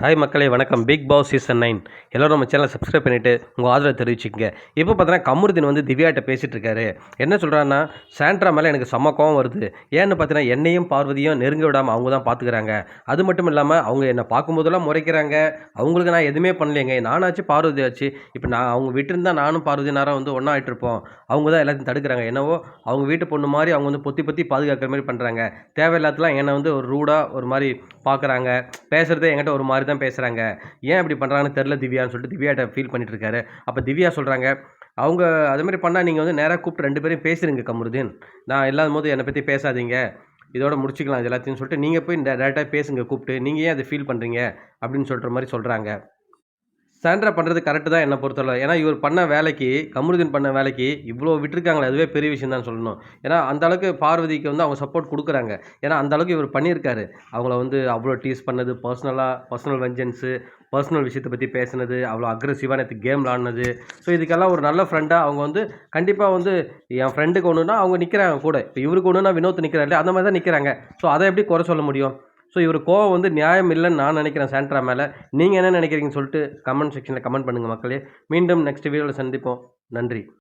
Hi மக்களே வணக்கம். Big Boss season nine எல்லோரும் நம்ம சேனலை சப்ஸ்கிரைப் பண்ணிவிட்டு உங்கள் ஆதரவை தெரிவிச்சுக்கங்க. இப்போ பார்த்தீங்கன்னா கமருதீன் வந்து திவ்யாட்ட பேசிகிட்டு இருக்காரு. என்ன சொல்கிறான்னா சாண்ட்ரா மேலே எனக்கு செம்ம கோவம் வருது. ஏன்னு பார்த்தீங்கன்னா என்னையும் பார்வதியும் நெருங்க விடாமல் அவங்க தான் பார்த்துக்கிறாங்க. அது மட்டும் இல்லாமல் அவங்க என்னை பார்க்கும்போதெல்லாம் முறைக்கிறாங்க. அவங்களுக்கு நான் எதுவுமே பண்ணலைங்க நானாச்சு பார்வதி ஆச்சு. இப்போ நான் அவங்க விட்டுருந்தா நானும் பார்வதி நேரம் வந்து ஒன்றா ஆகிட்டுருப்போம் அவங்க தான் எல்லாத்தையும் தடுக்கிறாங்க. என்னவோ அவங்க வீட்டு பொண்ணு மாதிரி அவங்க வந்து பொத்தி பொத்தி பாதுகாக்கிற மாதிரி பண்ணுறாங்க தேவையில்லாதலாம் என்னை வந்து ஒரு ரூடாக ஒரு மாதிரி பார்க்குறாங்க. பேசுகிறதே என்கிட்ட ஒரு மாதிரி தான் பேசுகிறாங்க ஏன் இப்படி பண்ணுறாங்கன்னு தெரில திவ்யான்னு சொல்லிட்டு திவ்யாட்ட ஃபீல் பண்ணிட்டு இருக்காரு. அப்போ திவ்யா சொல்கிறாங்க அவங்க அது மாதிரி பண்ணால் நீங்கள் வந்து நேராக கூப்பிட்டு ரெண்டு பேரும் பேசுறீங்க கமருதீன். நான் இல்லாத போது என்னை பற்றி பேசாதீங்க. இதோட முடிச்சுக்கலாம் இது எல்லாத்தையும் சொல்லிட்டு நீங்கள் போய் டேரெக்டாக பேசுங்க கூப்பிட்டு. நீங்கள் ஏன் அதை ஃபீல் பண்ணுறீங்க அப்படின்னு சொல்கிற மாதிரி சொல்கிறாங்க சாண்ட்ரா பண்ணுறது கரெக்டு தான் என்னை பொறுத்தவரை. ஏன்னா இவர் பண்ண வேலைக்கு கமருதீன் பண்ண வேலைக்கு இவ்வளோ விட்டுருக்காங்களே அதுவே பெரிய விஷயம் தான் சொல்லணும். ஏன்னா அந்த அளவுக்கு பார்வதிக்கு வந்து அவங்க சப்போர்ட் கொடுக்குறாங்க. ஏன்னா அந்த அளவுக்கு இவர் பண்ணியிருக்காரு. அவங்கள வந்து அவ்வளோ டீஸ் பண்ணது பர்சனலாக பர்சனல் வெஞ்சன்ஸு பர்சனல் விஷயத்தை பற்றி பேசுனது அவ்வளோ அக்ரெசிவாக நேற்று கேம் விளாடினது ஸோ இதுக்கெல்லாம் ஒரு நல்ல ஃப்ரெண்டாக அவங்க வந்து கண்டிப்பாக வந்து என் ஃப்ரெண்டுக்கு ஒன்றுனா அவங்க நிற்கிறாங்க கூட. இப்போ இவருக்கு ஒன்றுனா வினோத் நிற்கிறாரு அந்த மாதிரி தான் நிற்கிறாங்க ஸோ அதை எப்படி குறை சொல்ல முடியும்? ஸோ இவர் கோவம் வந்து நியாயம் இல்லைன்னு நான் நினைக்கிறேன் சாண்ட்ரா மேலே. நீங்கள் என்ன நினைக்கிறீங்கன்னு சொல்லிட்டு கமெண்ட் செக்ஷனில் கமெண்ட் பண்ணுங்கள் மக்களே. மீண்டும் நெக்ஸ்ட் வீடியோவில் சந்திப்போம். நன்றி.